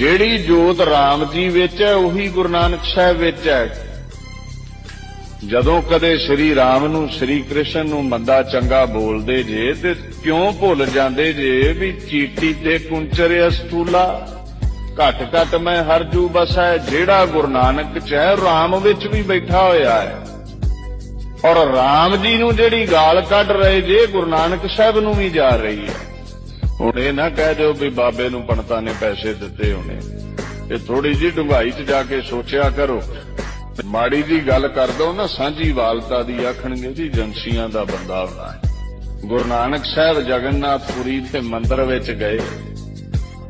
ਜਿਹੜੀ ਜੋਤ RAM ਜੀ ਵਿੱਚ ਹੈ, ਉਹੀ ਗੁਰੂ ਨਾਨਕ ਸਾਹਿਬ ਵਿੱਚ ਹੈ। ਜਦੋਂ ਕਦੇ ਸ਼੍ਰੀ ਰਾਮ ਨੂੰ, ਸ਼੍ਰੀ ਕ੍ਰਿਸ਼ਨ ਨੂੰ ਮੰਦਾ ਚੰਗਾ ਬੋਲਦੇ ਜੇ, ਤੇ ਕਿਉਂ ਭੁੱਲ ਜਾਂਦੇ ਜੇ ਵੀ ਚੀਟੀ ਤੇ ਕੁੰਚਰ ਅਸਤੂਲਾ? ਘਟ ਘਟ ਮੈਂ ਹਰਜੂ ਬਸੈ ਜਿਹੜਾ ਗੁਰੂ ਨਾਨਕ ਚ ਹੈ, ਰਾਮ ਵਿੱਚ ਵੀ ਬੈਠਾ ਹੋਇਆ ਹੈ। ਔਰ ਰਾਮ ਜੀ ਨੂੰ ਜਿਹੜੀ ਗਾਲ ਕੱਢ ਰਹੇ ਜੇ, ਗੁਰੂ ਨਾਨਕ ਸਾਹਿਬ ਨੂੰ ਵੀ ਜਾ ਰਹੀ ਹੈ। ਹੁਣ ਇਹ ਨਾ ਕਹਿ ਦਿਓ ਵੀ ਬਾਬੇ ਨੂੰ ਪੰਡਤਾਂ ਨੇ ਪੈਸੇ ਦਿੱਤੇ ਹੋਣੇ। ਇਹ ਥੋੜੀ ਜਿਹੀ ਡੁੰਗਾਈ 'ਚ ਜਾ ਕੇ ਸੋਚਿਆ ਕਰੋ। ਮਾੜੀ ਦੀ ਗੱਲ ਕਰ ਦੋ ਨਾ, ਸਾਂਝੀ ਵਾਲਤਾ ਦੀ ਆਖਣਗੇ ਜੀ ਏਜੰਸੀਆਂ ਦਾ ਬੰਦਾ ਹੋਣਾ ਹੈ। ਗੁਰੂ ਨਾਨਕ ਸਾਹਿਬ ਜਗਨਨਾਥਪੁਰੀ ਦੇ ਮੰਦਿਰ ਵਿੱਚ ਗਏ।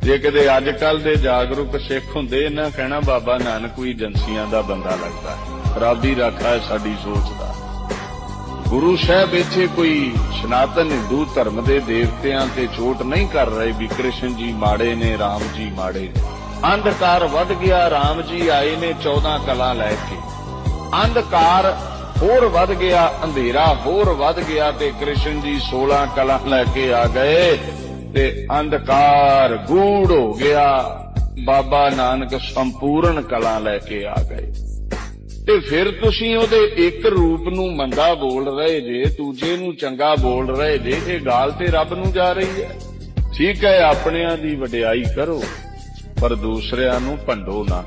ਜੇ ਕਿਤੇ ਅੱਜ ਕੱਲ ਦੇ ਜਾਗਰੂਕ ਸਿੱਖ ਹੁੰਦੇ ਨਾ ਕਹਿਣਾ ਬਾਬਾ ਨਾਨਕ ਕੋਈ ਏਜੰਸੀਆਂ ਦਾ ਬੰਦਾ ਲੱਗਦਾ ਰੱਬ ਹੀ ਰੱਖਾ ਹੈ ਸਾਡੀ ਸੋਚ ਦਾ। ਗੁਰੂ ਸਾਹਿਬ, ਇੱਥੇ ਕੋਈ ਸਨਾਤਨ ਹਿੰਦੂ ਧਰਮ ਦੇ ਦੇਵਤਿਆਂ ਤੇ ਚੋਟ ਨਹੀਂ ਕਰ ਰਹੇ ਵੀ ਕ੍ਰਿਸ਼ਨ ਜੀ ਮਾੜੇ ਨੇ RAM ਜੀ ਮਾੜੇ ਨੇ। ਅੰਧਕਾਰ ਵੱਧ ਗਿਆ RAM ਜੀ ਆਏ ਨੇ 14 ਕਲਾ ਲੈ ਕੇ। ਅੰਧਕਾਰ ਹੋਰ ਵੱਧ ਗਿਆ, ਅੰਧੇਰਾ ਹੋਰ ਵੱਧ ਗਿਆ ਤੇ ਕ੍ਰਿਸ਼ਨ ਜੀ 16 ਕਲਾ ਲੈ ਕੇ ਆ ਗਏ ਤੇ ਅੰਧਕਾਰ ਗੂੜ ਹੋ ਗਿਆ। ਬਾਬਾ ਨਾਨਕ ਸੰਪੂਰਨ ਕਲਾ ਲੈ ਕੇ ਆ ਗਏ। ਤੇ ਫਿਰ ਤੁਸੀਂ ਉਹਦੇ ਇੱਕ ਰੂਪ ਨੂੰ ਮੰਦਾ ਬੋਲ ਰਹੇ ਜੇ, ਦੂਜੇ ਨੂੰ ਚੰਗਾ ਬੋਲ ਰਹੇ ਜੇ, ਇਹ ਗਾਲ ਤੇ ਰੱਬ ਨੂੰ ਜਾ ਰਹੀ ਹੈ। ਠੀਕ ਹੈ, ਆਪਣਿਆਂ ਦੀ ਵਡਿਆਈ ਕਰੋ, ਪਰ ਦੂਸਰਿਆਂ ਨੂੰ ਭੰਡੋ ਨਾ।